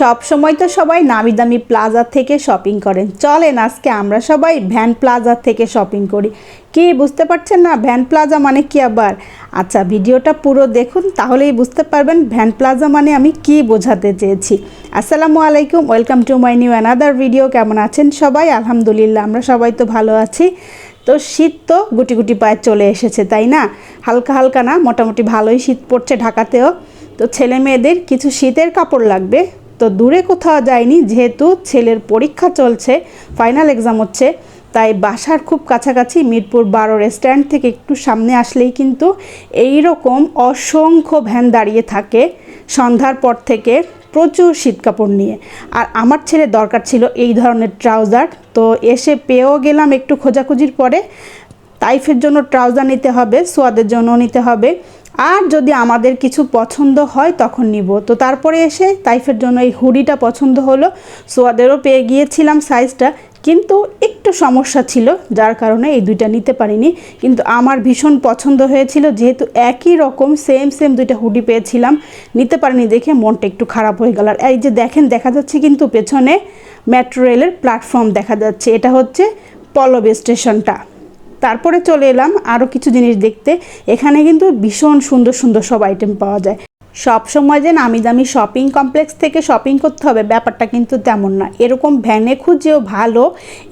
সব সময় তো সবাই নামি দামি প্লাজা থেকে শপিং করেন। চলেন আজকে আমরা সবাই ভ্যান প্লাজা থেকে শপিং করি। কি, বুঝতে পারছেন না? ভ্যান প্লাজা মানে কি আবার? আচ্ছা ভিডিওটা পুরো দেখুন, তাহলেই বুঝতে পারবেন ভ্যান প্লাজা মানে আমি কি বোঝাতে চেয়েছি। আসসালামু আলাইকুম, welcome to my new another video. কেমন আছেন সবাই? আলহামদুলিল্লাহ, আমরা সবাই তো ভালো আছি। তো শীত তো গুটি গুটি পায়ে চলে এসেছে, তাই না? হালকা হালকা না, মোটামুটি ভালোই শীত পড়ছে ঢাকাতেও। তো ছেলে মেয়েদের কিছু শীতের কাপড় লাগবে তো দূরে কোথাও যায়নি, যেহেতু ছেলের পরীক্ষা চলছে ফাইনাল এক্সাম হচ্ছে, তাই বাসার খুব কাছাকাছি মিরপুর বারো স্ট্যান্ড থেকে একটু সামনে আসলেই কিন্তু এই রকম অসংখ্য ভ্যান দাঁড়িয়ে থাকে সন্ধ্যার পর থেকে প্রচুর শীত কাপড় নিয়ে। আর আমার ছেলে দরকার ছিল এই ধরনের ট্রাউজার তো এসে পেয়েও গেলাম একটু খোঁজাখুঁজির পরে, তাইফের জন্য ট্রাউজার নিতে হবে, সোয়াদের জন্য নিতে হবে আর যদি আমাদের কিছু পছন্দ হয় তখন নিব। তো তারপরে এসে তাইফের জন্য এই হুডিটা পছন্দ হলো। সোয়াদেরও পেয়ে গিয়েছিলাম সাইজটা, কিন্তু একটু সমস্যা ছিল, যার কারণে এই দুইটা নিতে পারিনি। কিন্তু আমার ভীষণ পছন্দ হয়েছিল, যেহেতু একই রকম, সেম সেম দুইটা হুডি পেয়েছিলাম। নিতে পারিনি দেখে মনটা একটু খারাপ হয়ে গেল। আর এই যে দেখেন, দেখা যাচ্ছে কিন্তু পেছনে মেট্রো রেলের প্ল্যাটফর্ম দেখা যাচ্ছে। এটা হচ্ছে পল্লবী স্টেশনটা। তারপরে চলে এলাম আরও কিছু জিনিস দেখতে। এখানে কিন্তু ভীষণ সুন্দর সুন্দর সব আইটেম পাওয়া যায়। সব সময় যে নামি দামি শপিং কমপ্লেক্স থেকে শপিং করতে হবে, ব্যাপারটা কিন্তু তেমন না। এরকম ভ্যানে খুঁজেও ভালো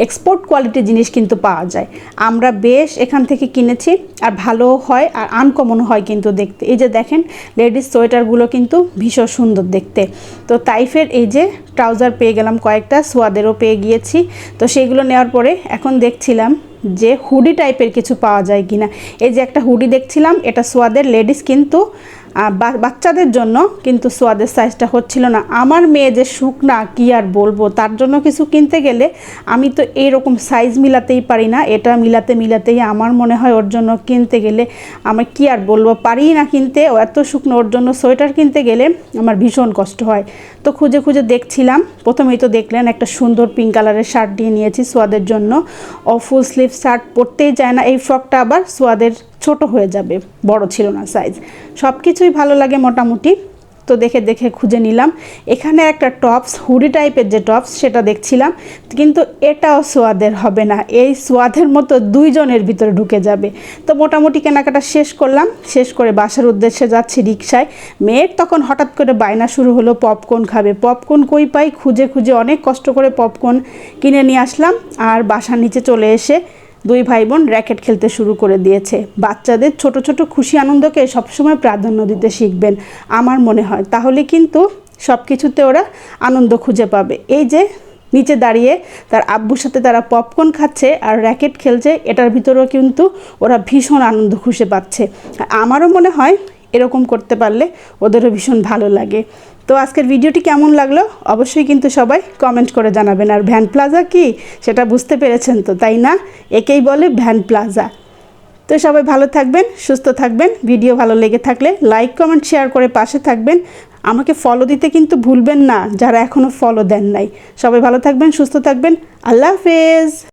এক্সপোর্ট কোয়ালিটির জিনিস কিন্তু পাওয়া যায়। আমরা বেশ এখান থেকে কিনেছি আর ভালো হয় আর আনকমন হয় কিন্তু দেখতে। এই যে দেখেন লেডিস সোয়েটারগুলো কিন্তু ভীষণ সুন্দর দেখতে। তো তাইফের এই যে ট্রাউজার পেয়ে গেলাম কয়েকটা, সোয়াদেরও পেয়ে গিয়েছি। তো সেইগুলো নেওয়ার পরে এখন দেখছিলাম যে হুডি টাইপের কিছু পাওয়া যায় কিনা। এই যে একটা হুডি দেখছিলাম, এটা সোয়াদের লেডিস কিন্তু বাচ্চাদের জন্য কিন্তু সোয়াদের সাইজটা হচ্ছিল না। আমার মেয়ে যে শুকনা, কি আর বলব? তার জন্য কিছু কিনতে গেলে আমি তো এইরকম সাইজ মিলাতেই পারি না। এটা মিলাতে মিলাতেই আমার মনে হয় ওর জন্য কিনতে গেলে আমার কি আর বলব? পারি না কিনতে, ও এত শুকনো, ওর জন্য সোয়েটার কিনতে গেলে আমার ভীষণ কষ্ট হয়। তো খুঁজে খুঁজে দেখছিলাম। প্রথমেই তো দেখলেন একটা সুন্দর পিঙ্ক কালারের শার্ট দিয়ে নিয়েছি সোয়াদের জন্য। ও ফুল স্লিভ শার্ট পরতেই যায় না এই ফ্রকটা আবার সোয়াদের ছোট হয়ে যাবে, বড় ছিল না সাইজ সব কিছুই ভালো লাগে মোটামুটি। তো দেখে দেখে খুঁজে নিলাম। এখানে একটা টপস হুডি টাইপের যে টপস সেটা দেখছিলাম। কিন্তু এটাও সোয়াদের হবে না। এই সোয়াদের মতো দুইজনের ভিতরে ঢুকে যাবে। তো মোটামুটি কেনাকাটা শেষ করলাম। শেষ করে বাসার উদ্দেশ্যে যাচ্ছি রিক্সায় মেয়ের তখন হঠাৎ করে বায়না শুরু হলো পপকর্ন খাবে। পপকর্ন কই পাই? খুঁজে খুঁজে অনেক কষ্ট করে পপকর্ন কিনে নিয়ে আসলাম। আর বাসার নিচে চলে এসে দুই ভাই বোন র্যাকেট খেলতে শুরু করে দিয়েছে। বাচ্চাদের ছোট ছোট খুশি আনন্দকে সবসময় প্রাধান্য দিতে শিখবেন, আমার মনে হয়। তাহলে কিন্তু সব কিছুতে ওরা আনন্দ খুঁজে পাবে। এই যে নিচে দাঁড়িয়ে তার আব্বুর সাথে তারা পপকর্ন খাচ্ছে আর র্যাকেট খেলছে, এটার ভিতরেও কিন্তু ওরা ভীষণ আনন্দ খুঁজে পাচ্ছে। আমারও মনে হয় এরকম করতে পারলে ওদেরও ভীষণ ভালো লাগে। তো আজকের ভিডিওটি কেমন লাগল? অবশ্যই কিন্তু সবাই কমেন্ট করে জানাবেন। আর ভ্যান প্লাজা কি? সেটা বুঝতে পেরেছেন তো, তাই না? একেই বলে ভ্যান প্লাজা তো সবাই ভালো থাকবেন, সুস্থ থাকবেন। ভিডিও ভালো লেগে থাকলে লাইক কমেন্ট শেয়ার করে পাশে থাকবেন। আমাকে ফলো দিতে কিন্তু ভুলবেন না, যারা এখনও ফলো দেন নাই। সবাই ভালো থাকবেন, সুস্থ থাকবেন। আল্লাহ হাফেজ।